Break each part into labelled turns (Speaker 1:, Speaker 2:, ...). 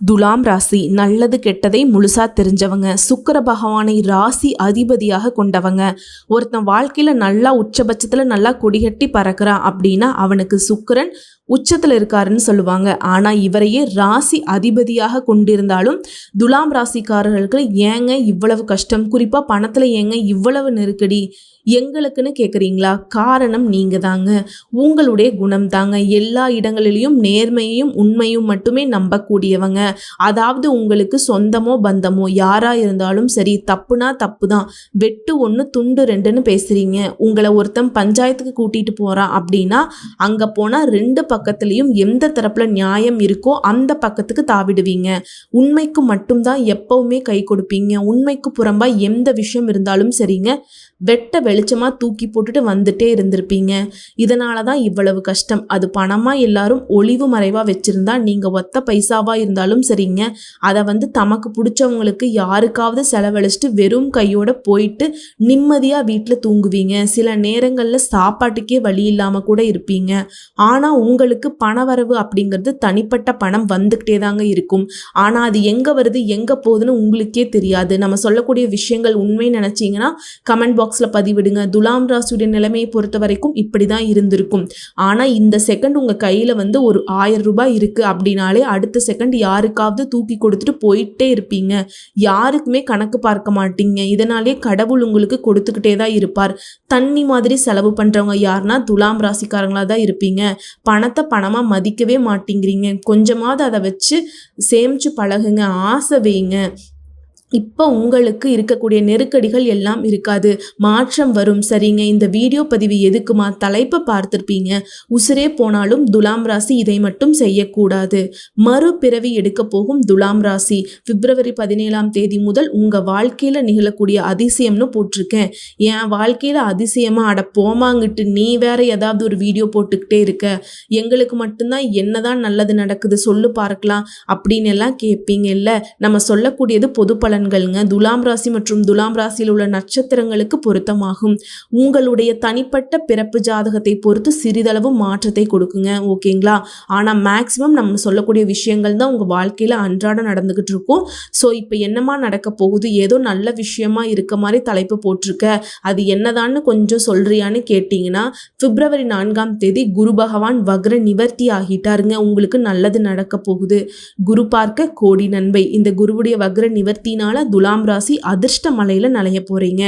Speaker 1: துலாம் ராசி நல்லது கெட்டதை முழுசா தெரிஞ்சவங்க சுக்கிர பகவானை ராசி அதிபதியாக கொண்டவங்க. ஒருத்தன் வாழ்க்கையில் நல்லா உச்சபட்சத்தில் நல்லா கொடிகட்டி பறக்கிறான் அப்படின்னா அவனுக்கு சுக்கரன் உச்சத்தில் இருக்காருன்னு சொல்லுவாங்க. ஆனால் இவரையே ராசி அதிபதியாக கொண்டிருந்தாலும் துலாம் ராசிக்காரர்களுக்கு ஏங்க இவ்வளவு கஷ்டம்? குறிப்பாக பணத்தில் ஏங்க இவ்வளவு நெருக்கடி? எங்களுக்குன்னு கேட்குறீங்களா காரணம் நீங்கள் தாங்க உங்களுடைய குணம் தாங்க. எல்லா இடங்களிலையும் நேர்மையையும் உண்மையும் மட்டுமே நம்பக்கூடியவங்க. அதாவது உங்களுக்கு சொந்தமோ பந்தமோ யாராக இருந்தாலும் சரி தப்புனா தப்பு தான் வெட்டு ஒன்று துண்டு ரெண்டுன்னு பேசுகிறீங்க உங்களை ஒருத்தன் பஞ்சாயத்துக்கு கூட்டிகிட்டு போகிறான் அப்படின்னா அங்கே போனால் ரெண்டு பக்கத்துலேயும் எந்த தரப்பில் நியாயம் இருக்கோ அந்த பக்கத்துக்கு தாவிடுவீங்க. உண்மைக்கு மட்டும்தான் எப்பவுமே கை கொடுப்பீங்க. உண்மைக்கு புறம்பாக எந்த விஷயம் இருந்தாலும் சரிங்க. வெட்ட வெளிச்சமாக தூக்கி போட்டுட்டு வந்துட்டே இருந்திருப்பீங்க. இதனால தான் இவ்வளவு கஷ்டம். அது பணமாக எல்லாரும் ஒளிவு மறைவாக வச்சுருந்தா நீங்கள் ஒத்த பைசாவாக இருந்தாலும் சரிங்க. அதை வந்து தமக்கு பிடிச்சவங்களுக்கு யாருக்காவது செலவழிச்சிட்டு வெறும் கையோட போயிட்டு நிம்மதியாக வீட்டில் தூங்குவீங்க. சில நேரங்களில் சாப்பாட்டுக்கே வழி இல்லாமல் கூட இருப்பீங்க. ஆனால் உங்களுக்கு பணவரவு அப்படிங்கிறது தனிப்பட்ட பணம் வந்துக்கிட்டே தாங்க இருக்கும். ஆனால் அது எங்கே வருது எங்கே போகுதுன்னு உங்களுக்கே தெரியாது. நம்ம சொல்லக்கூடிய விஷயங்கள் உண்மை நினச்சிங்கன்னா கமெண்ட் பாக்ஸ் பாக்ஸில் பதிவிடுங்க. துலாம் ராசியுடைய நிலைமையை பொறுத்த வரைக்கும் இப்படி தான் இருந்திருக்கும். ஆனால் இந்த செகண்ட் உங்கள் கையில் வந்து ஒரு ஆயிரம் ரூபாய் இருக்குது அப்படின்னாலே அடுத்த செகண்ட் யாருக்காவது தூக்கி கொடுத்துட்டு போயிட்டே இருப்பீங்க. யாருக்குமே கணக்கு பார்க்க மாட்டீங்க. இதனாலே கடவுள் உங்களுக்கு கொடுத்துக்கிட்டே தான் இருப்பார். தண்ணி மாதிரி செலவு பண்ணுறவங்க யாருன்னா துலாம் ராசிக்காரங்களாக தான் இருப்பீங்க. பணத்தை பணமாக மதிக்கவே மாட்டேங்கிறீங்க. கொஞ்சமாவது அதை வச்சு சேமித்து பழகுங்க. ஆசை வைங்க. இப்போ உங்களுக்கு இருக்கக்கூடிய நெருக்கடிகள் எல்லாம் இருக்காது. மாற்றம் வரும். சரிங்க. இந்த வீடியோ பதிவு எதுக்குமா? தலைப்பை பார்த்துருப்பீங்க. உசுரே போனாலும் துலாம் ராசி இதை மட்டும் செய்யக்கூடாது. மறுபிறவி எடுக்க போகும் துலாம் ராசி. பிப்ரவரி பதினேழாம் தேதி முதல் உங்கள் வாழ்க்கையில் நிகழக்கூடிய அதிசயம்னு போட்டிருக்கேன். என் வாழ்க்கையில் அதிசயமாக அட போமாங்கிட்டு நீ வேற ஏதாவது ஒரு வீடியோ போட்டுக்கிட்டே இருக்க. எங்களுக்கு மட்டும்தான் என்னதான் நல்லது நடக்குது சொல்லு பார்க்கலாம். அப்படின்னு எல்லாம் கேட்பீங்க இல்லை நம்ம சொல்லக்கூடியது பொதுப்பல பலன்கள்ங்க துலாம் ராசி மற்றும் துலாம் ராசியில் உள்ள நட்சத்திரங்களுக்கு பொருத்தமாகும். உங்களுடைய தனிப்பட்ட பிறப்பு ஜாதகத்தை பொறுத்து சிறிதளவு மாற்றத்தை கொடுக்குங்க. ஓகேங்களா? ஆனால் மேக்ஸிமம் நம்ம சொல்லக்கூடிய விஷயங்கள் தான் உங்கள் வாழ்க்கையில் அன்றாடம் நடந்துக்கிட்டு இருக்கும். ஸோ இப்போ என்னமா நடக்க போகுது? ஏதோ நல்ல விஷயமா இருக்க மாதிரி தலைப்பு போட்டிருக்க. அது என்னதான்னு கொஞ்சம் சொல்றியான்னு கேட்டிங்கன்னா பிப்ரவரி நான்காம் தேதி குரு பகவான் வக்ர நிவர்த்தி ஆகிட்டாருங்க. உங்களுக்கு நல்லது நடக்க போகுது. குரு பார்க்க கோடி நன்மை. இந்த குருவுடைய வக்ர நிவர்த்தினால அதனால துலாம் ராசி அதிர்ஷ்ட மலையில் நலைய போகிறீங்க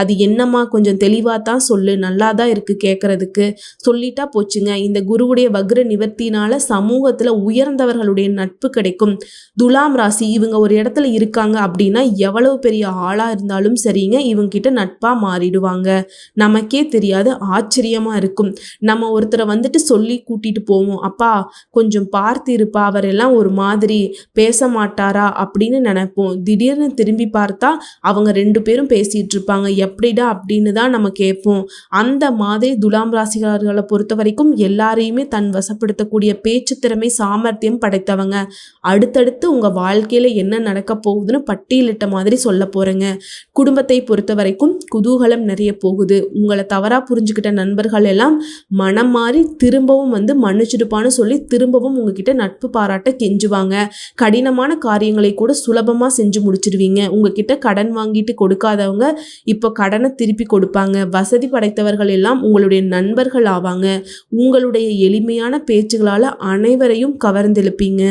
Speaker 1: அது என்னம்மா? கொஞ்சம் தெளிவாக தான் சொல்லு. நல்லா தான் இருக்குது கேட்குறதுக்கு சொல்லிட்டா போச்சுங்க. இந்த குருவுடைய வக்ர நிவர்த்தினால சமூகத்தில் உயர்ந்தவர்களுடைய நட்பு கிடைக்கும். துலாம் ராசி இவங்க ஒரு இடத்துல இருக்காங்க அப்படின்னா எவ்வளவு பெரிய ஆளாக இருந்தாலும் சரிங்க. இவங்க கிட்ட நட்பாக மாறிடுவாங்க. நமக்கே தெரியாது. ஆச்சரியமாக இருக்கும். நம்ம ஒருத்தரை வந்துட்டு சொல்லி கூட்டிட்டு போவோம். அப்பா கொஞ்சம் பார்த்து இருப்பா அவரெல்லாம் ஒரு மாதிரி பேச மாட்டாரா? அப்படின்னு நினைப்போம். திடீர்னு திரும்பி பார்த்தா அவங்க ரெண்டு பேரும் பேசிகிட்டு இருப்பாங்க எப்படிடா அப்படின்னு தான் நம்ம கேட்போம். அந்த மாதிரி துலாம் ராசிகாரர்களை பொறுத்த வரைக்கும் எல்லாரையுமே தன் வசப்படுத்தக்கூடிய பேச்சு திறமை சாமர்த்தியம் படைத்தவங்க. அடுத்தடுத்து உங்கள் வாழ்க்கையில் என்ன நடக்க போகுதுன்னு பட்டியலிட்ட மாதிரி சொல்ல போகிறேங்க குடும்பத்தை பொறுத்த வரைக்கும் குதூகலம் நிறைய போகுது. உங்களை தவறாக புரிஞ்சுக்கிட்ட நண்பர்கள் எல்லாம் மனம் மாறி திரும்பவும் வந்து மன்னிச்சிடுப்பான்னு சொல்லி திரும்பவும் உங்ககிட்ட நட்பு பாராட்ட கெஞ்சுவாங்க. கடினமான காரியங்களை கூட சுலபமாக செஞ்சு முடிச்சிடுவீங்க உங்ககிட்ட கடன் வாங்கிட்டு கொடுக்காதவங்க இப்போ கடனை திருப்பி கொடுப்பாங்க. வசதி படைத்தவர்கள் எல்லாம் உங்களுடைய நண்பர்கள் ஆவாங்க. உங்களுடைய எளிமையான பேச்சுகளால் அனைவரையும் கவர்ந்தெழுப்பீங்க.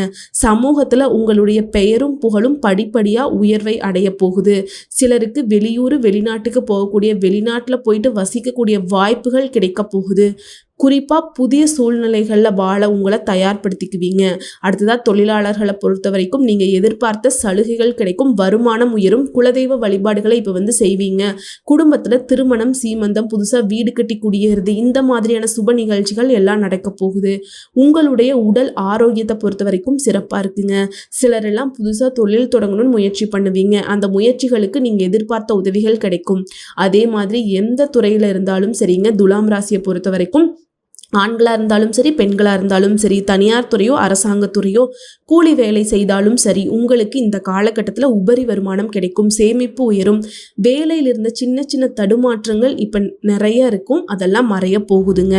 Speaker 1: சமூகத்தில் உங்களுடைய பெயரும் புகழும் படிப்படியாக உயர்வை அடைய போகுது. சிலருக்கு வெளியூர் வெளிநாட்டுக்கு போகக்கூடிய வெளிநாட்டில் போயிட்டு வசிக்கக்கூடிய வாய்ப்புகள் கிடைக்க போகுது. குறிப்பாக புதிய சூழ்நிலைகளில் வாழ உங்களை தயார்படுத்திக்குவீங்க. அடுத்ததாக தொழிலாளர்களை பொறுத்த வரைக்கும் நீங்கள் எதிர்பார்த்த சலுகைகள் கிடைக்கும் வருமானம் உயரும் குலதெய்வ வழிபாடுகளை இப்போ வந்து செய்வீங்க. குடும்பத்தில் திருமணம் சீமந்தம் புதுசாக வீடு கட்டி குடியேறுது இந்த மாதிரியான சுப நிகழ்ச்சிகள் எல்லாம் நடக்க போகுது. உங்களுடைய உடல் ஆரோக்கியத்தை பொறுத்த வரைக்கும் சிறப்பாக இருக்குங்க. சிலரெல்லாம் புதுசாக தொழில் தொடங்கணும்னு முயற்சி பண்ணுவீங்க. அந்த முயற்சிகளுக்கு நீங்கள் எதிர்பார்த்த உதவிகள் கிடைக்கும். அதே மாதிரி எந்த துறையில் இருந்தாலும் சரிங்க. துலாம் ராசியை பொறுத்த வரைக்கும் ஆண்களாக இருந்தாலும் சரி பெண்களாக இருந்தாலும் சரி தனியார் துறையோ அரசாங்கத்துறையோ கூலி வேலை செய்தாலும் சரி உங்களுக்கு இந்த காலகட்டத்தில் உபரி வருமானம் கிடைக்கும் சேமிப்பு உயரும் வேலையில் இருந்த சின்ன சின்ன தடுமாற்றங்கள் இப்போ நிறைய இருக்கும் அதெல்லாம் மறைய போகுதுங்க.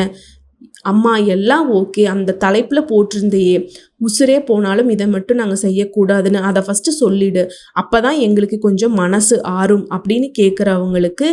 Speaker 1: அம்மா எல்லாம் ஓகே அந்த தலைப்பில் போட்டிருந்தையே. உசுரே போனாலும் இதை மட்டும் நாங்கள் செய்யக்கூடாதுன்னு அதை ஃபஸ்ட்டு சொல்லிடு. அப்போ தான் எங்களுக்கு கொஞ்சம் மனசு ஆறும் அப்படின்னு கேட்குறவங்களுக்கு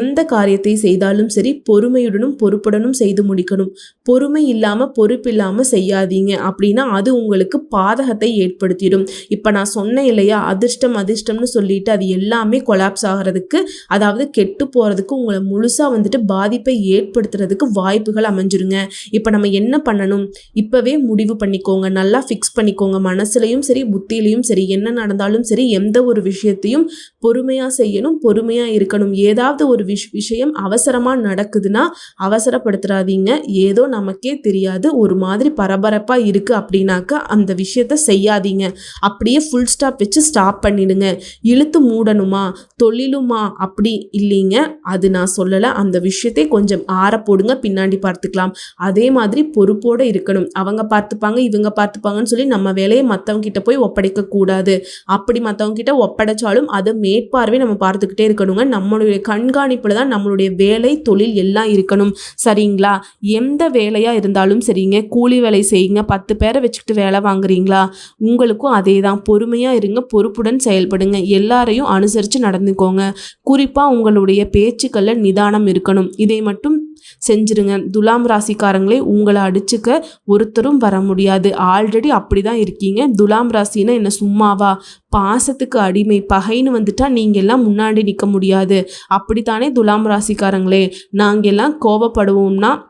Speaker 1: எந்த காரியத்தை செய்தாலும் சரி பொறுமையுடனும் பொறுப்புடனும் செய்து முடிக்கணும். பொறுமை இல்லாமல் பொறுப்பு இல்லாமல் செய்யாதீங்க அப்படின்னா அது உங்களுக்கு பாதகத்தை ஏற்படுத்திடும். இப்போ நான் சொன்னேன் இல்லையா அதிர்ஷ்டம் அதிர்ஷ்டம்னு சொல்லிட்டு அது எல்லாமே கொலாப்ஸ் ஆகிறதுக்கு அதாவது கெட்டு போகிறதுக்கு உங்களை முழுசாக வந்துட்டு பாதிப்பை ஏற்படுத்துறதுக்கு வாய்ப்புகள் அமைஞ்சிருங்க. இப்போ நம்ம என்ன பண்ணணும்? இப்போவே முடிவு பண்ணிக்கோங்க. நல்லா நல்லா ஃபிக்ஸ் பண்ணிக்கோங்க. மனசுலையும் சரி புத்தியிலையும் சரி என்ன நடந்தாலும் சரி எந்த ஒரு விஷயத்தையும் பொறுமையாக செய்யணும் பொறுமையாக இருக்கணும். ஏதாவது ஒரு விஷ் விஷயம் அவசரமாக நடக்குதுன்னா அவசரப்படுத்துறாதீங்க. ஏதோ நமக்கே தெரியாது. ஒரு மாதிரி பரபரப்பாக இருக்குது அப்படின்னாக்கா அந்த விஷயத்த செய்யாதீங்க. அப்படியே ஃபுல் ஸ்டாப் வச்சு ஸ்டாப் பண்ணிடுங்க. இழுத்து மூடணுமா? தொழிலுமா? அப்படி இல்லைங்க. அது நான் சொல்லலை. அந்த விஷயத்தை கொஞ்சம் ஆற போடுங்க. பின்னாடி பார்த்துக்கலாம். அதே மாதிரி பொறுப்போடு இருக்கணும். அவங்க பார்த்துப்பாங்க இவங்க பார்த்து பார்த்துப்பாங்கன்னு சொல்லி நம்ம வேலையை மற்றவங்க கிட்ட போய் ஒப்படைக்க கூடாது அப்படி மற்றவங்க கிட்ட ஒப்படைச்சாலும் அதை மேற்பார்வை நம்ம பார்த்துக்கிட்டே இருக்கணுங்க. நம்மளுடைய கண்காணிப்பில் தான் நம்மளுடைய வேலை தொழில் எல்லாம் இருக்கணும். சரிங்களா? எந்த வேலையாக இருந்தாலும் சரிங்க. கூலி வேலை செய்யுங்க. பத்து பேரை வச்சுக்கிட்டு வேலை வாங்குறீங்களா? உங்களுக்கும் அதே தான் பொறுமையாக இருங்க. பொறுப்புடன் செயல்படுங்க. எல்லாரையும் அனுசரித்து நடந்துக்கோங்க. குறிப்பாக உங்களுடைய பேச்சுக்களில் நிதானம் இருக்கணும். இதை மட்டும் செஞ்சிருங்க. துலாம் ராசிக்காரங்களே உங்களை அடிச்சுக்க ஒருத்தரும் வர முடியாது. ஆல்ரெடி அப்படி தான் இருக்கீங்க. துலாம் ராசினா என்ன சும்மாவா? பாசத்துக்கு அடிமை பகைன்னு வந்துட்டா நீங்கள் எல்லாம் முன்னாடி நிற்க முடியாது. அப்படித்தானே துலாம் ராசிக்காரங்களே நாங்கள் எல்லாம் கோபப்படுவோம்னா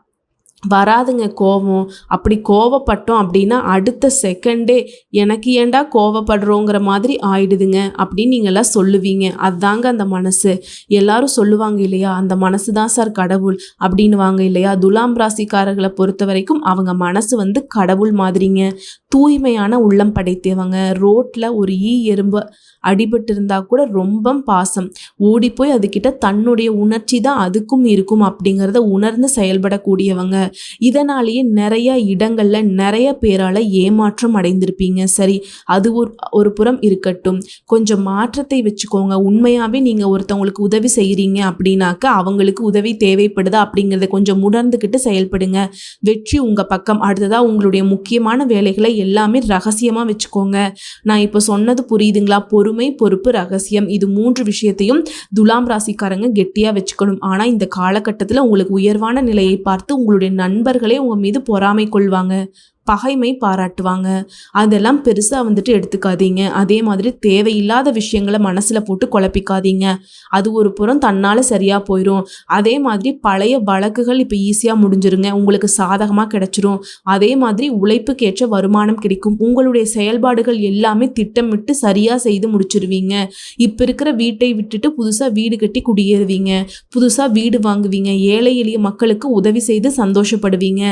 Speaker 1: வராதுங்க கோபம் அப்படி கோவப்பட்டோம் அப்படின்னா அடுத்த செகண்டே எனக்கு ஏன்டா கோவப்படுறோங்கிற மாதிரி ஆயிடுதுங்க அப்படின்னு நீங்கள்லாம் சொல்லுவீங்க. அதுதாங்க அந்த மனசு. எல்லாரும் சொல்லுவாங்க இல்லையா அந்த மனசு தான் சார் கடவுள் அப்படின்னு வாங்க இல்லையா. துலாம் ராசிக்காரர்களை பொறுத்த வரைக்கும் அவங்க மனசு வந்து கடவுள் மாதிரிங்க. தூய்மையான உள்ளம் படைத்தவங்க. ரோட்டில் ஒரு ஈ எறும்பு அடிபட்டு இருந்தால் கூட ரொம்ப பாசம். ஓடி போய் அதுக்கிட்ட தன்னுடைய உணர்ச்சி தான் அதுக்கும் இருக்கும் அப்படிங்கிறத உணர்ந்து செயல்படக்கூடியவங்க. இதனாலேயே நிறைய இடங்கள்ல நிறைய பேரால ஏமாற்றம் அடைந்திருப்பீங்க. சரி அது ஒரு ஒரு புறம் இருக்கட்டும். கொஞ்சம் மாற்றத்தை வச்சுக்கோங்க. உண்மையாவே நீங்க ஒருத்தவங்களுக்கு உதவி செய்கிறீங்க அப்படின்னாக்க அவங்களுக்கு உதவி தேவைப்படுதா அப்படிங்கிறத கொஞ்சம் உணர்ந்துக்கிட்டு செயல்படுங்க. வெற்றி உங்க பக்கம். அடுத்ததா உங்களுடைய முக்கியமான வேலைகளை எல்லாமே ரகசியமா வச்சுக்கோங்க. நான் இப்போ சொன்னது புரியுதுங்களா? பொறுமை பொறுப்பு ரகசியம். இது மூன்று விஷயத்தையும் துலாம் ராசிக்காரங்க கெட்டியாக வச்சுக்கணும். ஆனால் இந்த காலகட்டத்தில் உங்களுக்கு உயர்வான நிலையை பார்த்து உங்களுடைய நண்பர்களே உங்கள் மீது பொறாமை கொள்வாங்க. பகைமை பாராட்டுவாங்க. அதெல்லாம் பெருசாக வந்துட்டு எடுத்துக்காதீங்க. அதே மாதிரி தேவையில்லாத விஷயங்களை மனசில் போட்டு குழப்பிக்காதீங்க. அது ஒரு புறம் தன்னால் சரியாக போயிடும் அதே மாதிரி பழைய வழக்குகள் இப்போ ஈஸியாக முடிஞ்சிருங்க. உங்களுக்கு சாதகமாக கிடைச்சிரும். அதே மாதிரி உழைப்புக்கேற்ற வருமானம் கிடைக்கும். உங்களுடைய செயல்பாடுகள் எல்லாமே திட்டமிட்டு சரியாக செய்து முடிச்சிருவீங்க. இப்போ இருக்கிற வீட்டை விட்டுட்டு புதுசாக வீடு கட்டி குடியேறுவீங்க. புதுசாக வீடு வாங்குவீங்க. ஏழை எளிய மக்களுக்கு உதவி செய்து சந்தோஷப்படுவீங்க.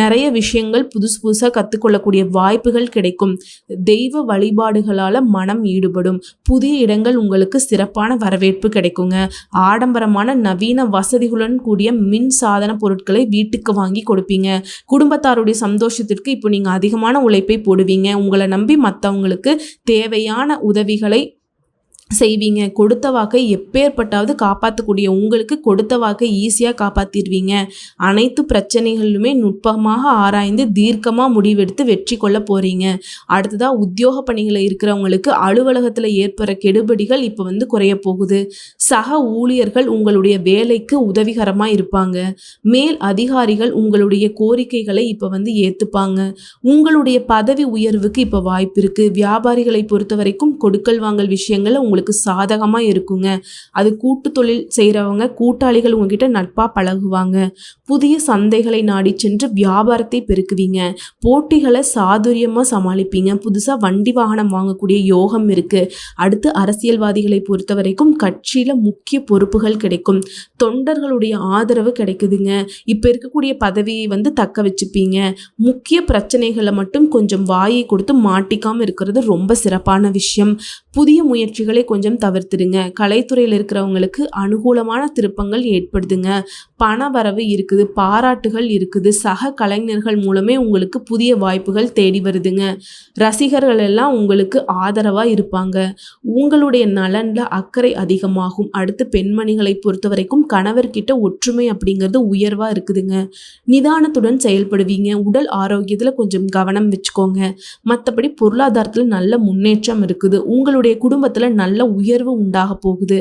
Speaker 1: நிறைய விஷயங்கள் புதுசு புதுசாக கற்றுக்கொள்ளக்கூடிய வாய்ப்புகள் கிடைக்கும். தெய்வ வழிபாடுகளால் மனம் ஈடுபடும். புதிய இடங்கள் உங்களுக்கு சிறப்பான வரவேற்பு கிடைக்குங்க. ஆடம்பரமான நவீன வசதிகளுடன் கூடிய மின் சாதன பொருட்களை வீட்டுக்கு வாங்கி கொடுப்பீங்க. குடும்பத்தாருடைய சந்தோஷத்திற்கு இப்போ நீங்கள் அதிகமான உழைப்பை போடுவீங்க. உங்களை நம்பி மற்றவங்களுக்கு தேவையான உதவிகளை செய்வீங்க. கொடுத்த வாக்கை எப்பேற்பட்டாவது காப்பாற்றக்கூடிய உங்களுக்கு கொடுத்த வாக்கை ஈஸியாக காப்பாற்றிடுவீங்க அனைத்து பிரச்சனைகளுமே நுட்பமாக ஆராய்ந்து தீர்க்கமாக முடிவெடுத்து வெற்றி கொள்ள போகிறீங்க அடுத்ததாக உத்தியோக பணிகளை இருக்கிறவங்களுக்கு அலுவலகத்தில் ஏற்படுற கெடுபடிகள் இப்போ வந்து குறைய போகுது. சக ஊழியர்கள் உங்களுடைய வேலைக்கு உதவிகரமாக இருப்பாங்க. மேல் அதிகாரிகள் உங்களுடைய கோரிக்கைகளை இப்போ வந்து ஏற்றுப்பாங்க உங்களுடைய பதவி உயர்வுக்கு இப்போ வாய்ப்பு இருக்குது வியாபாரிகளை பொறுத்த வரைக்கும் கொடுக்கல் வாங்கல் விஷயங்களை உங்களுக்கு உங்களுக்கு சாதகமாக இருக்குங்க. அது கூட்டு தொழில் செய்கிறவங்க கூட்டாளிகள் உங்ககிட்ட நட்பாக பழகுவாங்க. புதிய சந்தைகளை நாடி சென்று வியாபாரத்தை பெருக்குவீங்க. போட்டிகளை சாதுரியமாக சமாளிப்பீங்க. புதுசாக வண்டி வாகனம் வாங்கக்கூடிய யோகம் இருக்குது அடுத்து அரசியல்வாதிகளை பொறுத்த வரைக்கும் கட்சியில் முக்கிய பொறுப்புகள் கிடைக்கும். தொண்டர்களுடைய ஆதரவு கிடைக்குதுங்க. இப்போ இருக்கக்கூடிய பதவியை வந்து தக்க வச்சுப்பீங்க. முக்கிய பிரச்சனைகளை மட்டும் கொஞ்சம் வாயை கொடுத்து மாட்டிக்காமல் இருக்கிறது ரொம்ப சிறப்பான விஷயம். புதிய முயற்சிகளை கொஞ்சம் தவிர்த்துடுங்க. கலைத்துறையில் இருக்கிறவங்களுக்கு அனுகூலமான திருப்பங்கள் ஏற்படுதுங்க. பண வரவு இருக்குது பாராட்டுகள் இருக்குது. சக கலைஞர்கள் மூலமே உங்களுக்கு புதிய வாய்ப்புகள் தேடி வருதுங்க. ரசிகர்கள் எல்லாம் உங்களுக்கு ஆதரவாக இருப்பாங்க. உங்களுடைய நலனில் அக்கறை அதிகமாகும். அடுத்து பெண்மணிகளை பொறுத்த வரைக்கும் கணவர்கிட்ட ஒற்றுமை அப்படிங்கிறது உயர்வாக இருக்குதுங்க. நிதானத்துடன் செயல்படுவீங்க. உடல் ஆரோக்கியத்தில் கொஞ்சம் கவனம் வச்சுக்கோங்க. மற்றபடி பொருளாதாரத்தில் நல்ல முன்னேற்றம் இருக்குது. உங்களுடைய குடும்பத்தில் நல்ல உயர்வு உண்டாக போகுது.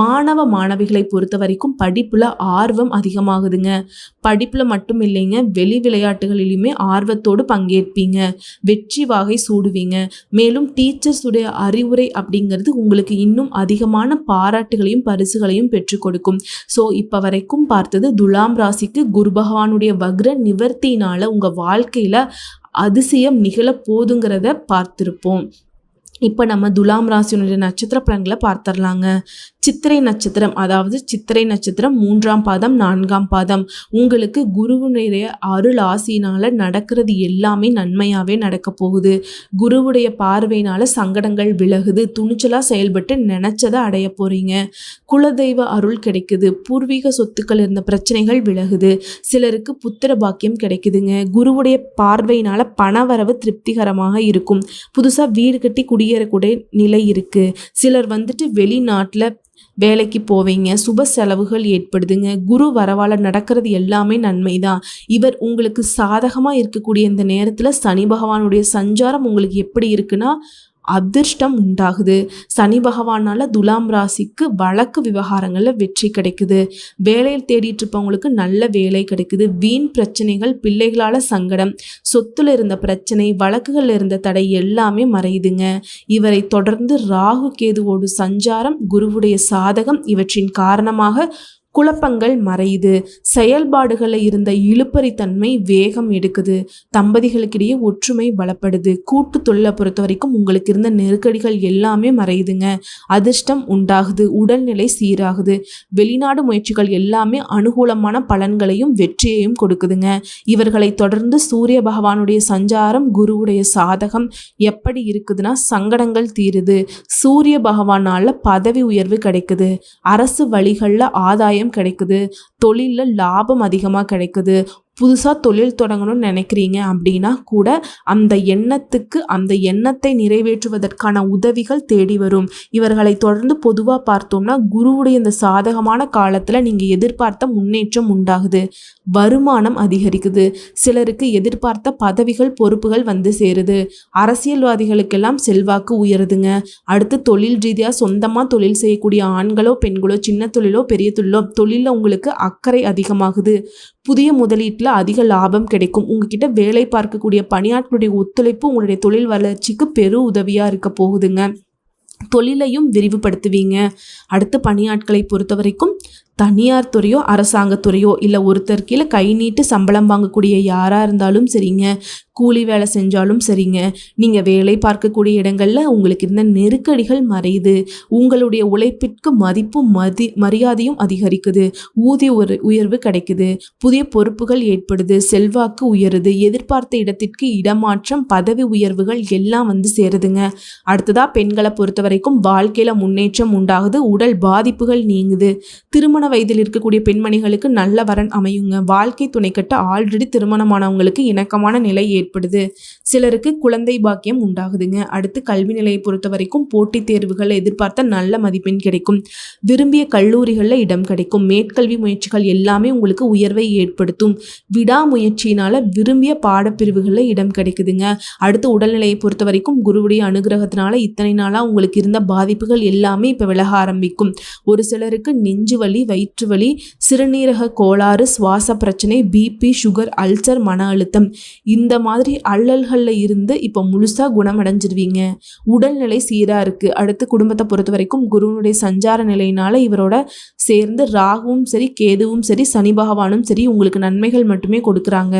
Speaker 1: மாணவ மாணவிகளை பொறுத்த வரைக்கும் படிப்பில் ஆர்வம் அதிகமாகுதுங்க. படிப்பில் மட்டும் இல்லைங்க வெளி விளையாட்டுகளிலுமே ஆர்வத்தோடு பங்கேற்பீங்க. வெற்றி வாகை சூடுவீங்க. மேலும் டீச்சர்ஸ் உடைய அறிவுரை அப்படிங்கிறது உங்களுக்கு இன்னும் அதிகமான பாராட்டுகளையும் பரிசுகளையும் பெற்றுக் கொடுக்கும். ஸோ இப்போ வரைக்கும் பார்த்தது துலாம் ராசிக்கு குரு பகவானுடைய வக்ர நிவர்த்தியினால் உங்கள் வாழ்க்கையில் அதிசயம் நிகழ போதுங்கிறத பார்த்துருப்போம். இப்போ நம்ம துலாம் ராசியினுடைய நட்சத்திர பலன்களை பார்த்துடலாங்க. சித்திரை நட்சத்திரம் அதாவது சித்திரை நட்சத்திரம் மூன்றாம் பாதம் நான்காம் பாதம். உங்களுக்கு குருவினுடைய அருள் ஆசியினால் நடக்கிறது எல்லாமே நன்மையாகவே நடக்க போகுது. குருவுடைய பார்வையினால் சங்கடங்கள் விலகுது. துணிச்சலாக செயல்பட்டு நினச்சதை அடைய போகிறீங்க குலதெய்வ அருள் கிடைக்குது. பூர்வீக சொத்துக்கள் இருந்த பிரச்சனைகள் விலகுது. சிலருக்கு புத்திர பாக்கியம் கிடைக்குதுங்க. குருவுடைய பார்வையினால் பணவரவு திருப்திகரமாக இருக்கும். புதுசாக வீடு கட்டி குடி குடியேறக்கூடிய நிலை இருக்குது சிலர் வந்துட்டு வெளிநாட்டில் வேலைக்கு போவீங்க சுப செலவுகள் ஏற்படுதுங்க குரு வரவால் நடக்கிறது எல்லாமே நன்மை தான் இவர் உங்களுக்கு சாதகமாக இருக்கக்கூடிய இந்த நேரத்தில் சனி பகவானுடைய சஞ்சாரம் உங்களுக்கு எப்படி இருக்குன்னா அதிர்ஷ்டம் உண்டாகுது. சனி பகவானால் துலாம் ராசிக்கு வழக்கு விவகாரங்களில் வெற்றி கிடைக்குது. வேலையில் தேடிட்டு இருப்பவங்களுக்கு நல்ல வேலை கிடைக்குது. வீண் பிரச்சனைகள் பிள்ளைகளால் சங்கடம் சொத்துல இருந்த பிரச்சனை வழக்குகளில் இருந்த தடை எல்லாமே மறையுதுங்க. இவரை தொடர்ந்து ராகு கேதுவோடு சஞ்சாரம் குருவுடைய சாதகம் இவற்றின் காரணமாக குழப்பங்கள் மறையுது. செயல்பாடுகளில் இருந்த இழுப்பறித்தன்மை வேகம் எடுக்குது. தம்பதிகளுக்கிடையே ஒற்றுமை பலப்படுது. கூட்டு தொழிலை பொறுத்த வரைக்கும் உங்களுக்கு இருந்த நெருக்கடிகள் எல்லாமே மறையுதுங்க. அதிர்ஷ்டம் உண்டாகுது. உடல்நிலை சீராகுது. வெளிநாடு முயற்சிகள் எல்லாமே அனுகூலமான பலன்களையும் வெற்றியையும் கொடுக்குதுங்க. இவர்களை தொடர்ந்து சூரிய பகவானுடைய சஞ்சாரம் குருவுடைய சாதகம் எப்படி இருக்குதுன்னா சங்கடங்கள் தீருது. சூரிய பகவானால் பதவி உயர்வு கிடைக்குது. அரசு வழிகளில் ஆதாயம் கிடைக்குது. தொழிலில் லாபம் அதிகமாக கிடைக்குது. புதுசாக தொழில் தொடங்கணும்னு நினைக்கிறீங்க அப்படின்னா கூட அந்த எண்ணத்துக்கு அந்த எண்ணத்தை நிறைவேற்றுவதற்கான உதவிகள் தேடி வரும். இவர்களை தொடர்ந்து பொதுவாக பார்த்தோம்னா குருவுடைய இந்த சாதகமான காலத்தில் நீங்கள் எதிர்பார்த்த முன்னேற்றம் உண்டாகுது. வருமானம் அதிகரிக்குது. சிலருக்கு எதிர்பார்த்த பதவிகள் பொறுப்புகள் வந்து சேருது. அரசியல்வாதிகளுக்கெல்லாம் செல்வாக்கு உயருதுங்க. அடுத்து தொழில் ரீதியாக சொந்தமாக தொழில் செய்யக்கூடிய ஆண்களோ பெண்களோ சின்ன தொழிலோ பெரிய தொழிலோ தொழிலில் உங்களுக்கு அக்கறை அதிகமாகுது. புதிய முதலீட்டில் அதிக லாபம் கிடைக்கும். உங்ககிட்ட வேலை பார்க்கக்கூடிய பணியாட்களுடைய ஒத்துழைப்பு உங்களுடைய தொழில் வளர்ச்சிக்கு பெரு உதவியாக இருக்க போகுதுங்க. தொழிலையும் விரிவுபடுத்துவீங்க. அடுத்து பணியாட்களை பொறுத்த வரைக்கும் தனியார் துறையோ அரசாங்கத்துறையோ இல்லை ஒருத்தர் கீழே கை நீட்டு சம்பளம் வாங்கக்கூடிய யாராக இருந்தாலும் சரிங்க. கூலி வேலை செஞ்சாலும் சரிங்க. நீங்கள் வேலை பார்க்கக்கூடிய இடங்களில் உங்களுக்கு இருந்த நெருக்கடிகள் மறையுது. உங்களுடைய உழைப்பிற்கு மதிப்பும் மதி மரியாதையும் அதிகரிக்குது. ஊதிய ஒரு உயர்வு கிடைக்குது. புதிய பொறுப்புகள் ஏற்படுது. செல்வாக்கு உயருது. எதிர்பார்த்த இடத்திற்கு இடமாற்றம் பதவி உயர்வுகள் எல்லாம் வந்து சேருதுங்க. அடுத்ததாக பெண்களை பொறுத்த வரைக்கும் வாழ்க்கையில் முன்னேற்றம் உண்டாகுது. உடல் பாதிப்புகள் நீங்குது. திருமண வயதில் இருக்கக்கூடிய பெண்மணிகளுக்கு நல்ல வரன் அமையுங்க. வாழ்க்கை துணை கட்ட ஆல்ரெடி திருமணமானவங்களுக்கு இணக்கமான நிலை ஏற்படுது. சிலருக்கு குழந்தை பாக்கியம் உண்டாகுதுங்க. அடுத்து கல்வி நிலையை பொறுத்த வரைக்கும் போட்டித் தேர்வுகளை எதிர்பார்த்த நல்ல மதிப்பெண் கிடைக்கும். விரும்பிய கல்லூரிகளில் இடம் கிடைக்கும். மேற்கல்வி முயற்சிகள் எல்லாமே உங்களுக்கு உயர்வை ஏற்படுத்தும். விடாமுயற்சியினால விரும்பிய பாடப்பிரிவுகளில் இடம் கிடைக்குதுங்க. அடுத்து உடல்நிலையை பொறுத்த வரைக்கும் குருவுடைய அனுகிரகத்தினால இத்தனை நாளாக உங்களுக்கு இருந்த பாதிப்புகள் எல்லாமே இப்போ விலக ஆரம்பிக்கும். ஒரு சிலருக்கு நெஞ்சு வலி வயிற்றுவலி சிறுநீரக கோளாறு சுவாச பிரச்சனை பிபி சுகர் அல்சர் மன அழுத்தம். இந்த மாதிரி அல்லல்களில் இருந்து இப்போ முழுசாக குணமடைஞ்சிருவீங்க. உடல்நிலை சீராக இருக்குது அடுத்து குடும்பத்தை பொறுத்த வரைக்கும் குருவனுடைய சஞ்சார நிலையினால் இவரோட சேர்ந்து ராகுவும் சரி கேதுவும் சரி சனி பகவானும் சரி உங்களுக்கு நன்மைகள் மட்டுமே கொடுக்குறாங்க.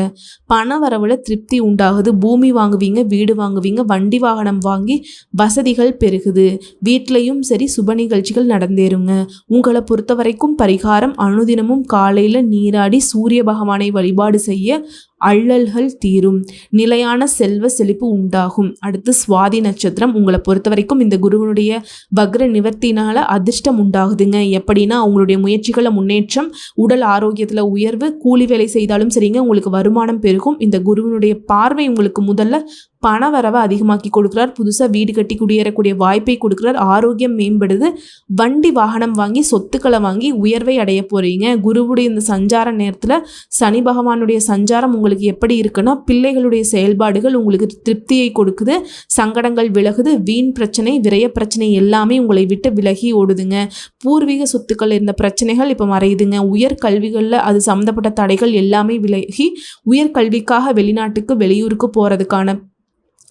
Speaker 1: பண வரவில் திருப்தி உண்டாகுது. பூமி வாங்குவீங்க வீடு வாங்குவீங்க வண்டி வாகனம் வாங்கி வசதிகள் பெருகுது. வீட்லேயும் சரி சுப நிகழ்ச்சிகள் நடந்தேறுங்க. உங்களை பொறுத்த வரைக்கும் பரிகாரம் அனுதினமும் காலையில் நீராடி சூரிய பகவானை வழிபாடு செய்ய அள்ளல்கள் தீரும். நிலையான செல்வ செழிப்பு உண்டாகும். அடுத்து சுவாதி நட்சத்திரம். உங்களை பொறுத்த வரைக்கும் இந்த குருவனுடைய வக்ர நிவர்த்தினால அதிர்ஷ்டம் உண்டாகுதுங்க. எப்படின்னா உங்களுடைய முயற்சிகளை முன்னேற்றம் உடல் ஆரோக்கியத்தில் உயர்வு கூலி வேலை செய்தாலும் சரிங்க உங்களுக்கு வருமானம் பெருகும். இந்த குருவனுடைய பார்வை உங்களுக்கு முதல்ல பண வரவை அதிகமாக்கி கொடுக்குறார். புதுசாக வீடு கட்டி குடியேறக்கூடிய வாய்ப்பை கொடுக்குறார். ஆரோக்கியம் மேம்படுது. வண்டி வாகனம் வாங்கி சொத்துக்களை வாங்கி உயர்வை அடைய போகிறீங்க குருவுடைய இந்த சஞ்சார நேரத்தில் சனி பகவானுடைய சஞ்சாரம் உங்களுக்கு எப்படி இருக்குன்னா பிள்ளைகளுடைய செயல்பாடுகள் உங்களுக்கு திருப்தியை கொடுக்குது சங்கடங்கள் விலகுது வீண் பிரச்சனை விரய பிரச்சனை எல்லாமே உங்களை விட்டு விலகி ஓடுதுங்க. பூர்வீக சொத்துக்கள் இருந்த பிரச்சனைகள் இப்போ மறையுதுங்க. உயர் கல்விகளில் அது சம்மந்தப்பட்ட தடைகள் எல்லாமே விலகி உயர் கல்விக்காக வெளிநாட்டுக்கு வெளியூருக்கு போகிறதுக்கான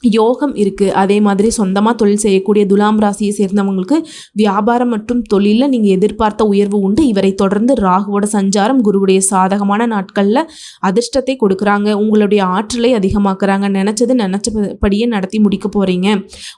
Speaker 1: யோகம் இருக்குது அதே மாதிரி சொந்தமாக தொழில் செய்யக்கூடிய துலாம் ராசியை சேர்ந்தவங்களுக்கு வியாபாரம் மற்றும் தொழிலில் நீங்கள் எதிர்பார்த்த உயர்வு உண்டு. இவரை தொடர்ந்து ராகுவோட சஞ்சாரம் குருவுடைய சாதகமான நாட்களில் அதிர்ஷ்டத்தை கொடுக்குறாங்க. உங்களுடைய ஆற்றலை அதிகமாக்குறாங்க. நினச்சது நினச்சபடியே நடத்தி முடிக்க போகிறீங்க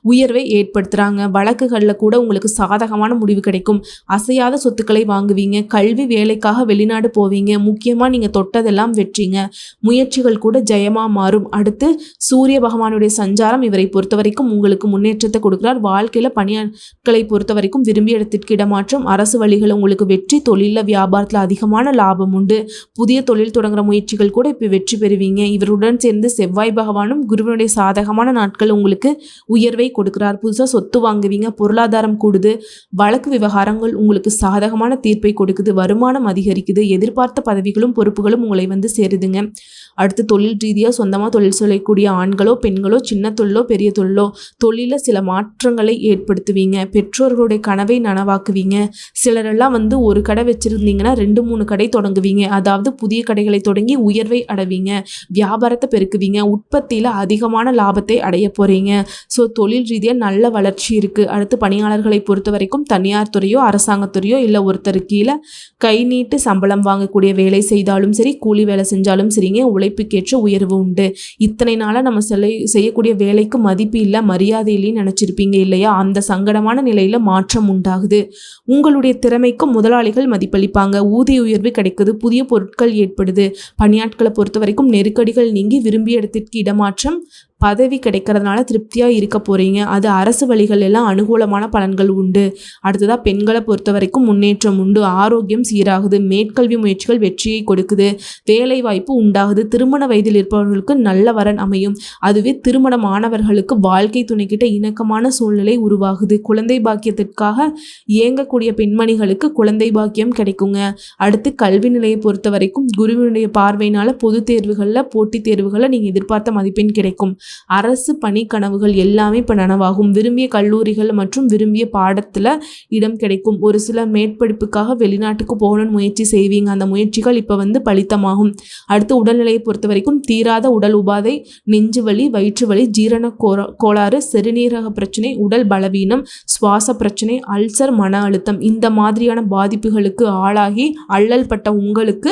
Speaker 1: உயர்வை ஏற்படுத்துகிறாங்க வழக்குகளில் கூட உங்களுக்கு சாதகமான முடிவு கிடைக்கும். அசையாத சொத்துக்களை வாங்குவீங்க. கல்வி வேலைக்காக வெளிநாடு போவீங்க. முக்கியமாக நீங்கள் தொட்டதெல்லாம் வெற்றிங்க. முயற்சிகள் கூட ஜெயமாக மாறும். அடுத்து சூரிய பகவானுடைய சஞ்சாரம் இவரை பொறுத்த வரைக்கும் உங்களுக்கு முன்னேற்றத்தை கொடுக்கிறார். வாழ்க்கையில் பணியாட்களை பொறுத்த வரைக்கும் விரும்பிய இடத்திற்கு இடமாற்றம் அரசு வழிகள் உங்களுக்கு வெற்றி தொழிலில் வியாபாரத்தில் அதிகமான லாபம் உண்டு. புதிய தொழில் தொடங்குற முயற்சிகள் கூட இப்போ வெற்றி பெறுவீங்க. இவருடன் சேர்ந்து செவ்வாய் பகவானும் குருவனுடைய சாதகமான நாட்கள் உங்களுக்கு உயர்வை கொடுக்கிறார். புதுசாக சொத்து வாங்குவீங்க பொருளாதாரம் கூடுது வழக்கு விவகாரங்கள் உங்களுக்கு சாதகமான தீர்ப்பை கொடுக்குது வருமானம் அதிகரிக்குது எதிர்பார்த்த பதவிகளும் பொறுப்புகளும் உங்களை வந்து சேருதுங்க. அடுத்து தொழில் ரீதியாக சொந்தமாக தொழில் செய்யக்கூடிய ஆண்களோ பெண்களோ சின்ன தொழிலோ பெரிய தொழிலோ தொழிலில் சில மாற்றங்களை ஏற்படுத்துவீங்க. பெற்றோர்களுடைய கனவை நனவாக்குவீங்க. சிலரெல்லாம் வந்து ஒரு கடை வச்சுருந்தீங்கன்னா ரெண்டு மூணு கடை தொடங்குவீங்க. அதாவது புதிய கடைகளை தொடங்கி உயர்வை அடைவீங்க. வியாபாரத்தை பெருக்குவீங்க. உற்பத்தியில் அதிகமான லாபத்தை அடைய போகிறீங்க ஸோ தொழில் ரீதியாக நல்ல வளர்ச்சி இருக்குது அடுத்து பணியாளர்களை பொறுத்த வரைக்கும் தனியார் துறையோ அரசாங்கத்துறையோ இல்லை ஒருத்தர் கீழே கை நீட்டு சம்பளம் வாங்கக்கூடிய வேலை செய்தாலும் சரி கூலி வேலை செஞ்சாலும் சரிங்க உழைப்புக்கேற்ற உயர்வு உண்டு. இத்தனை நாளாக நம்ம செலை செய்யக்கூடிய வேலைக்கு மதிப்பு இல்லை மரியாதை இல்லைன்னு நினச்சிருப்பீங்க இல்லையா? அந்த சங்கடமான நிலையில் மாற்றம் உண்டாகுது. உங்களுடைய திறமைக்கு முதலாளிகள் மதிப்பளிப்பாங்க. ஊதிய உயர்வு கிடைக்குது புதிய பொருட்கள் ஏற்படுது. பணியாட்களை பொறுத்த வரைக்கும் நெருக்கடிகள் நீங்கி விரும்பிய இடத்திற்கு இடமாற்றம் பதவி கிடைக்கிறதுனால திருப்தியாக இருக்க போகிறீங்க அது அரசு வழிகள் எல்லாம் அனுகூலமான பலன்கள் உண்டு. அடுத்ததாக பெண்களை பொறுத்த வரைக்கும் முன்னேற்றம் உண்டு. ஆரோக்கியம் சீராகுது. மேற்கல்வி முயற்சிகள் வெற்றியை கொடுக்குது. வேலை வாய்ப்பு உண்டாகுது. திருமண வயதில் இருப்பவர்களுக்கு நல்ல வரன் அமையும். அதுவே திருமணமானவர்களுக்கு வாழ்க்கை துணைக்கிட்ட இணக்கமான சூழ்நிலை உருவாகுது. குழந்தை பாக்கியத்திற்காக இயங்கக்கூடிய பெண்மணிகளுக்கு குழந்தை பாக்கியம் கிடைக்குங்க. அடுத்து கல்வி நிலையை பொறுத்த வரைக்கும் குருவினுடைய பார்வையினால பொது தேர்வுகளில் போட்டித் தேர்வுகளில் நீங்கள் எதிர்பார்த்த மதிப்பெண் கிடைக்கும். அரசு பணி கனவுகள் எல்லாமே இப்போ நனவாகும். விரும்பிய கல்லூரிகள் மற்றும் விரும்பிய பாடத்தில் இடம் கிடைக்கும். ஒரு சில மேற்படிப்புக்காக வெளிநாட்டுக்கு போகணும்னு முயற்சி செய்வீங்க. அந்த முயற்சிகள் இப்போ வந்து பலித்தமாகும். அடுத்து உடல்நிலையை பொறுத்த வரைக்கும் தீராத உடல் உபாதை நெஞ்சு வலி வயிற்று வலி ஜீரண கோர கோளாறு சிறுநீரக பிரச்சனை உடல் பலவீனம் சுவாச பிரச்சனை அல்சர் மன அழுத்தம். இந்த மாதிரியான பாதிப்புகளுக்கு ஆளாகி அல்லல் பட்ட உங்களுக்கு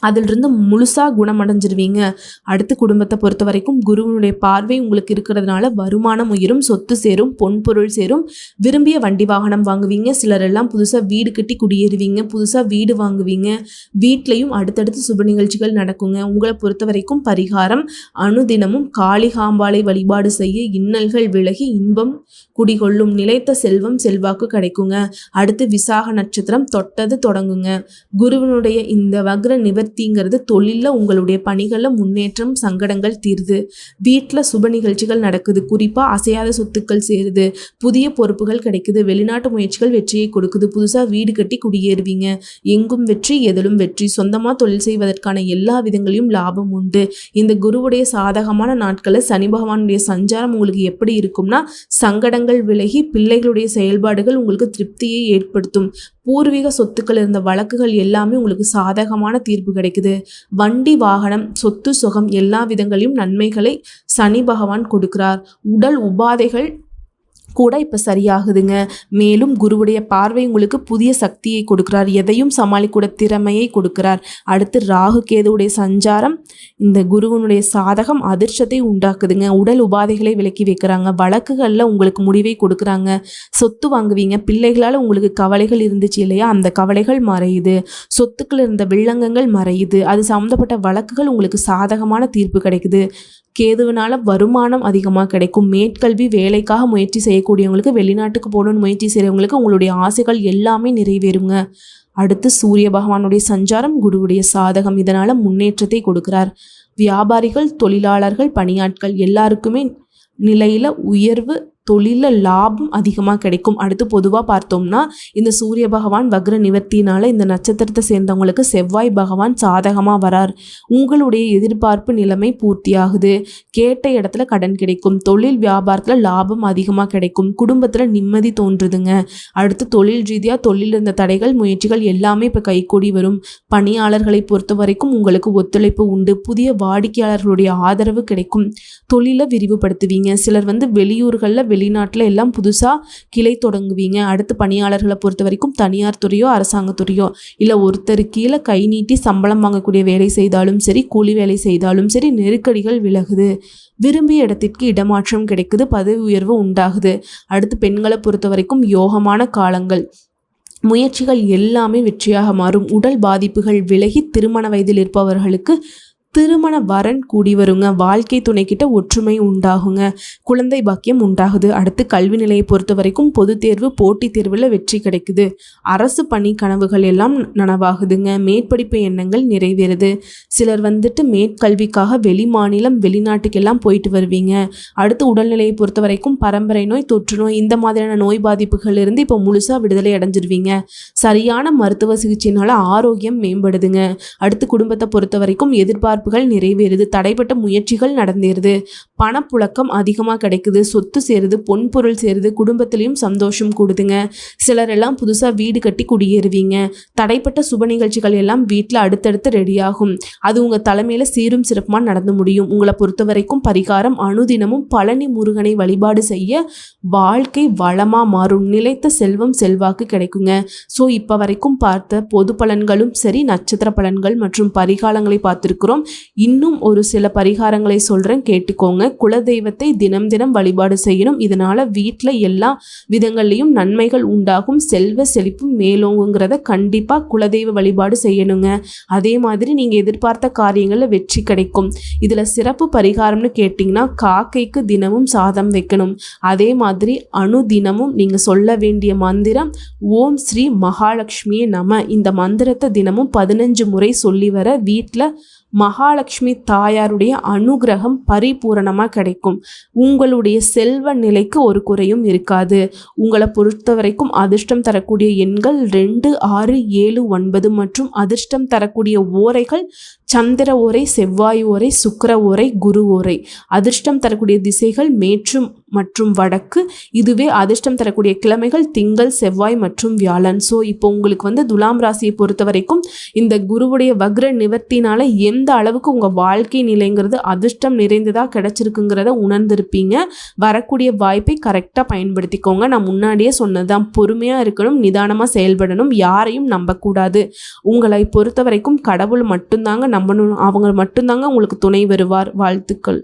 Speaker 1: அதிலிருந்து முழுசாக குணமடைஞ்சிருவீங்க. அடுத்து குடும்பத்தை பொறுத்த வரைக்கும் குருவினுடைய பார்வை உங்களுக்கு இருக்கிறதுனால வருமானம் உயரும் சொத்து சேரும் பொன்பொருள் சேரும். விரும்பிய வண்டி வாகனம் வாங்குவீங்க. சிலரெல்லாம் புதுசாக வீடு கட்டி குடியேறுவீங்க. புதுசாக வீடு வாங்குவீங்க. வீட்லேயும் அடுத்தடுத்து சுப நிகழ்ச்சிகள் நடக்குங்க. உங்களை பொறுத்த வரைக்கும் பரிகாரம் அனுதினமும் காளிகாம்பாளை வழிபாடு செய்ய இன்னல்கள் விலகி இன்பம் குடிகொள்ளும் நிலைத்த செல்வம் செல்வாக்கு கிடைக்குங்க. அடுத்து விசாக நட்சத்திரம் தொட்டது தொடங்குங்க. குருவினுடைய இந்த வக்ர நிவர்த்திங்கிறது தொழிலில் உங்களுடைய பணிகளில் முன்னேற்றம் சங்கடங்கள் தீருது. வீட்டில் சுப நிகழ்ச்சிகள் நடக்குது. குறிப்பாக அசையாத சொத்துக்கள் சேருது. புதிய பொறுப்புகள் கிடைக்குது. வெளிநாட்டு முயற்சிகள் வெற்றியை கொடுக்குது. புதுசாக வீடு கட்டி குடியேறுவீங்க. எங்கும் வெற்றி எதிலும் வெற்றி. சொந்தமாக தொழில் செய்வதற்கான எல்லா விதங்களையும் லாபம் உண்டு. இந்த குருவுடைய சாதகமான நாட்களில் சனி பகவானுடைய சஞ்சாரம் உங்களுக்கு எப்படி இருக்கும்னா சங்கடங்கள் விலகி பிள்ளைகளுடைய செயல்பாடுகள் உங்களுக்கு திருப்தியை ஏற்படுத்தும். பூர்வீக சொத்துக்கள் இருந்த வழக்குகள் எல்லாமே உங்களுக்கு சாதகமான தீர்ப்பு கிடைக்குது. வண்டி வாகனம் சொத்து சுகம் எல்லா விதங்களையும் நன்மைகளை சனி பகவான் கொடுக்கிறார். உடல் உபாதைகள் கூட இப்போ சரியாகுதுங்க. மேலும் குருவுடைய பார்வை உங்களுக்கு புதிய சக்தியை கொடுக்கிறார். எதையும் சமாளிக்கூட திறமையை கொடுக்கிறார். அடுத்து ராகு கேதுவுடைய சஞ்சாரம் இந்த குருவனுடைய சாதகம் அதிர்ஷ்டத்தை உண்டாக்குதுங்க. உடல் உபாதைகளை விலக்கி வைக்கிறாங்க. வழக்குகளில் உங்களுக்கு முடிவை கொடுக்குறாங்க. சொத்து வாங்குவீங்க. பிள்ளைகளால் உங்களுக்கு கவலைகள் இருந்துச்சு இல்லையா? அந்த கவலைகள் மறையுது. சொத்துக்கள் இருந்த வில்லங்கங்கள் மறையுது. அது சம்மந்தப்பட்ட வழக்குகள் உங்களுக்கு சாதகமான தீர்ப்பு கிடைக்குது. கேதுவினால வருமானம் அதிகமாக கிடைக்கும். மேற்கல்வி வேலைக்காக முயற்சி செய்யக்கூடியவங்களுக்கு வெளிநாட்டுக்கு போகணும்னு முயற்சி செய்கிறவங்களுக்கு உங்களுடைய ஆசைகள் எல்லாமே நிறைவேறுங்க. அடுத்து சூரிய பகவானுடைய சஞ்சாரம் குருவுடைய சாதகம். இதனால் முன்னேற்றத்தை கொடுக்கிறார். வியாபாரிகள் தொழிலாளர்கள் பணியாட்கள் எல்லாருக்குமே நிலையில் உயர்வு தொழிலில் லாபம் அதிகமாக கிடைக்கும். அடுத்து பொதுவாக பார்த்தோம்னா இந்த சூரிய பகவான் வக்ர நிவர்த்தினால் இந்த நட்சத்திரத்தை சேர்ந்தவங்களுக்கு செவ்வாய் பகவான் சாதகமாக வரார். உங்களுடைய எதிர்பார்ப்பு நிலைமை பூர்த்தியாகுது. கேட்ட இடத்துல கடன் கிடைக்கும். தொழில் வியாபாரத்தில் லாபம் அதிகமாக கிடைக்கும். குடும்பத்தில் நிம்மதி தோன்றுதுங்க. அடுத்து தொழில் ரீதியாக தொழில் இருந்த தடைகள் முயற்சிகள் எல்லாமே இப்போ கைகூடி வரும். பணியாளர்களை பொறுத்த வரைக்கும் உங்களுக்கு ஒத்துழைப்பு உண்டு. புதிய வாடிக்கையாளர்களுடைய ஆதரவு கிடைக்கும். தொழிலை விரிவுபடுத்துவீங்க. சிலர் வந்து வெளியூர்களில் வெளிநாட்டில் எல்லாம் புதுசாக கிளை தொடங்குவீங்க. அடுத்து பணியாளர்களை பொறுத்த வரைக்கும் தனியார் துறையோ அரசாங்கத்துறையோ இல்லை ஒருத்தர் கீழே கை நீட்டி சம்பளம் வாங்கக்கூடிய வேலை செய்தாலும் சரி கூலி வேலை செய்தாலும் சரி நெருக்கடிகள் விலகுது. விரும்பிய இடத்திற்கு இடமாற்றம் கிடைக்குது பதவி உயர்வு உண்டாகுது. அடுத்து பெண்களை பொறுத்த வரைக்கும் யோகமான காலங்கள். முயற்சிகள் எல்லாமே வெற்றியாக மாறும். உடல் பாதிப்புகள் விலகி திருமண வயதில் இருப்பவர்களுக்கு திருமண வரன் கூடி வருங்க. வாழ்க்கை துணைக்கிட்ட ஒற்றுமை உண்டாகுங்க. குழந்தை பாக்கியம் உண்டாகுது. அடுத்து கல்வி நிலையை பொறுத்த வரைக்கும் பொது தேர்வு போட்டித் தேர்வில் வெற்றி கிடைக்குது. அரசு பணி கனவுகள் எல்லாம் நனவாகுதுங்க. மேற்படிப்பு எண்ணங்கள் நிறைவேறுது. சிலர் வந்துட்டு மேற்கல்விக்காக வெளி மாநிலம் வெளிநாட்டுக்கெல்லாம் போயிட்டு வருவீங்க. அடுத்து உடல்நிலையை பொறுத்த வரைக்கும் பரம்பரை நோய் தொற்று நோய் இந்த மாதிரியான நோய் பாதிப்புகள் இருந்து இப்போ முழுசாக விடுதலை அடைஞ்சிருவீங்க. சரியான மருத்துவ சிகிச்சையினால் ஆரோக்கியம் மேம்படுதுங்க. அடுத்து குடும்பத்தை பொறுத்த வரைக்கும் எதிர்பார்ப்பு எதிர்பார்ப்புகள் நிறைவேறுது தடைப்பட்ட முயற்சிகள் நடந்தேறுது. பணப்புழக்கம் அதிகமாக கிடைக்குது சொத்து சேருது பொன்பொருள் சேருது குடும்பத்திலையும் சந்தோஷம் கூடுதுங்க. சிலரெல்லாம் புதுசாக வீடு கட்டி குடியேறுவீங்க. தடைப்பட்ட சுப நிகழ்ச்சிகள் எல்லாம் வீட்டில் அடுத்தடுத்து ரெடியாகும். அது உங்கள் தலைமையில் சீரும் சிறப்புமாக நடந்து முடியும். உங்களை பொறுத்த வரைக்கும் பரிகாரம் அனுதினமும் பழனி முருகனை வழிபாடு செய்ய வாழ்க்கை வளமாக மாறும். நிலைத்த செல்வம் செல்வாக்கு கிடைக்குங்க. ஸோ இப்போ வரைக்கும் பார்த்த பொது பலன்களும் சரி நட்சத்திர பலன்கள் மற்றும் பரிகாலங்களை பார்த்துருக்குறோம். இன்னும் ஒரு சில பரிகாரங்களை சொல்கிறேன் கேட்டுக்கோங்க. குலதெய்வத்தை தினம் தினம் வழிபாடு செய்யணும். இதனால் வீட்டில் எல்லா விதங்கள்லையும் நன்மைகள் உண்டாகும். செல்வ செழிப்பும் மேலோங்குங்கிறத கண்டிப்பாக குலதெய்வ வழிபாடு செய்யணுங்க. அதே மாதிரி நீங்கள் எதிர்பார்த்த காரியங்களில் வெற்றி கிடைக்கும். இதில் சிறப்பு பரிகாரம்னு கேட்டிங்கன்னா காக்கைக்கு தினமும் சாதம் வைக்கணும். அதே மாதிரி அணு தினமும் நீங்கள் சொல்ல வேண்டிய மந்திரம் ஓம் ஸ்ரீ மகாலட்சுமியே நம. இந்த மந்திரத்தை தினமும் பதினஞ்சு முறை சொல்லி வர வீட்டில் மகாலட்சுமி தாயாருடைய அனுகிரகம் பரிபூரணமாக கிடைக்கும். உங்களுடைய செல்வ நிலைக்கு ஒரு குறையும் இருக்காது. உங்களை பொறுத்த வரைக்கும் அதிர்ஷ்டம் தரக்கூடிய எண்கள் ரெண்டு ஆறு ஏழு ஒன்பது மற்றும் அதிர்ஷ்டம் தரக்கூடிய ஓரைகள் சந்திர ஓரை செவ்வாய் ஓரை சுக்கர ஓரை குரு ஓரை. அதிர்ஷ்டம் தரக்கூடிய திசைகள் மேற்றும் மற்றும் வடக்கு. இதுவே அதிர்ஷ்டம் தரக்கூடிய கிழமைகள் திங்கள் செவ்வாய் மற்றும் வியாழன். ஸோ இப்போ உங்களுக்கு வந்து துலாம் ராசியை பொறுத்த வரைக்கும் இந்த குருவுடைய வக்ர நிவர்த்தினால எந்த அளவுக்கு உங்கள் வாழ்க்கை நிலைங்கிறது அதிர்ஷ்டம் நிறைந்ததாக கிடச்சிருக்குங்கிறத உணர்ந்திருப்பீங்க. வரக்கூடிய வாய்ப்பை கரெக்டாக பயன்படுத்திக்கோங்க. நான் முன்னாடியே சொன்னதுதான். பொறுமையாக இருக்கணும் நிதானமாக செயல்படணும் யாரையும் நம்பக்கூடாது. உங்களை பொறுத்த வரைக்கும் கடவுள் மட்டும்தாங்க நம்பணும் அவங்க மட்டும்தாங்க உங்களுக்கு துணை வருவார். வாழ்த்துக்கள்.